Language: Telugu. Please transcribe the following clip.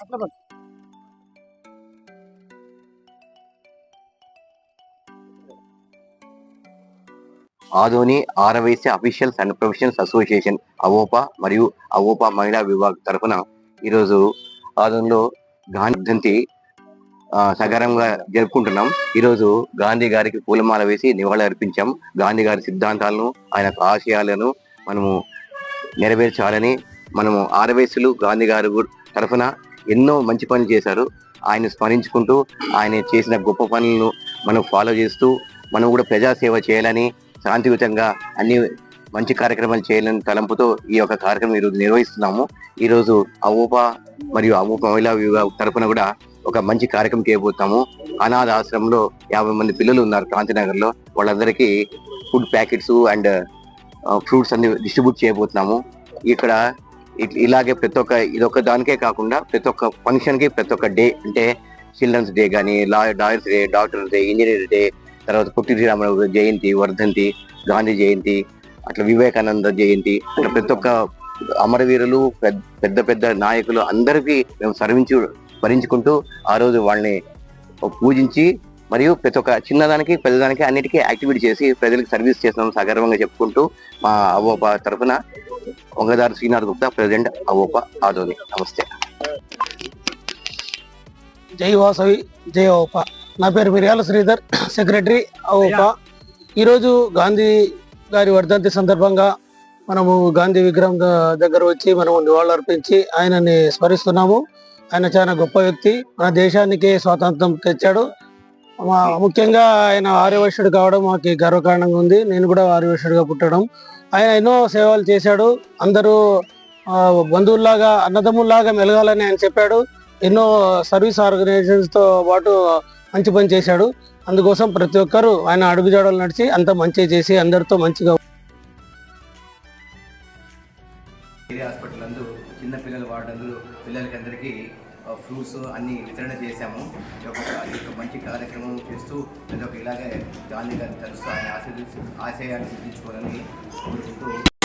అట్లా పట్టు. Officials and professionals association AVOPA మరియు అవోపా మహిళా విభాగ్ తరఫున ఈరోజు ఆధోనిలో గాంధీ జయంతి సకారంగా జరుపుకుంటున్నాం ఈరోజు గాంధీ గారికి పూలమాల వేసి నివాళులు అర్పించాం గాంధీ గారి సిద్ధాంతాలను ఆయన ఆశయాలను మనము నెరవేర్చాలని మనము ఆరవేసులు గాంధీ గారు తరఫున ఎన్నో మంచి పనులు చేశారు. ఆయన స్మరించుకుంటూ ఆయన చేసిన గొప్ప పనులను మనం ఫాలో చేస్తూ మనం కూడా ప్రజాసేవ చేయాలని శాంతియుతంగా అన్ని మంచి కార్యక్రమాలు చేయాలని తలంపుతో ఈ యొక్క కార్యక్రమం ఈరోజు నిర్వహిస్తున్నాము. ఈరోజు అవూప మరియు అవూప మహిళా విభాగం తరఫున కూడా ఒక మంచి కార్యక్రమం చేయబోతాము అనాథ ఆశ్రమంలో యాభై మంది పిల్లలు ఉన్నారు కాంతినగర్లో వాళ్ళందరికీ ఫుడ్ ప్యాకెట్స్ అండ్ ఫ్రూట్స్ అన్ని డిస్ట్రిబ్యూట్ చేయబోతున్నాము. ఇక్కడ ఇలాగే ప్రతి ఒక్క ఇదొక దానికే కాకుండా ప్రతి ఒక్క ఫంక్షన్కి ప్రతి ఒక్క డే అంటే చిల్డ్రన్స్ డే కానీ లా doctors day doctors day engineer day తర్వాత పుట్టి శ్రీరామరావు జయంతి వర్ధంతి గాంధీ జయంతి అట్లా వివేకానంద జయంతి అట్లా ప్రతి ఒక్క అమరవీరులు పెద్ద పెద్ద పెద్ద నాయకులు అందరికీ మేము సర్వించు భరించుకుంటూ ఆ రోజు వాళ్ళని పూజించి మరియు ప్రతి ఒక్క చిన్నదానికి పెద్దదానికి అన్నిటికీ యాక్టివిటీ చేసి ప్రజలకు సర్వీస్ చేస్తున్నాం సగర్వంగా చెప్పుకుంటూ మా అవ్వ తరఫున వంగదారు శ్రీనాథ్ గుప్తా ప్రెసిడెంట్ అవోప ఆదోని. నమస్తే. జై వాసవి జై అవోప నా పేరు మిర్యాల శ్రీధర్ సెక్రటరీ అవోప ఈరోజు గాంధీ గారి వర్ధంతి సందర్భంగా మనము గాంధీ విగ్రహం దగ్గర వచ్చి మనము నివాళులర్పించి ఆయనని స్మరిస్తున్నాము. ఆయన చాలా గొప్ప వ్యక్తి. మన దేశానికి స్వాతంత్రం తెచ్చాడు. ముఖ్యంగా ఆయన ఆర్యవైశ్యుడు కావడం మాకు గర్వకారణంగా ఉంది. నేను కూడా ఆర్యవైశ్యుడిగా పుట్టడం ఆయన ఎన్నో సేవలు చేశాడు. అందరూ బంధువుల్లాగా అన్నదమ్ముల్లాగా మెలగాలని ఆయన చెప్పాడు. ఎన్నో సర్వీస్ ఆర్గనైజేషన్స్తో పాటు మంచి పని చేశాడు. అందుకోసం ప్రతి ఒక్కరూ ఆయన అడుగుజాడలు నడిచి అంత మంచి చేసి అందరితో మంచిగా హాస్పిటల్ అందు చిన్న పిల్లలు వార్డంలో పిల్లలకి అందరికీ ఫ్రూట్స్ అన్ని వితరణ చేశాము. ఒక మంచి కార్యక్రమం చేస్తూ ప్రతి ఇలాగే గాంధీ గారిని తలుస్తూ ఆయన ఆశీర్వదించు ఆశయాన్ని సిద్ధించుకోవాలని కోరుకుంటూ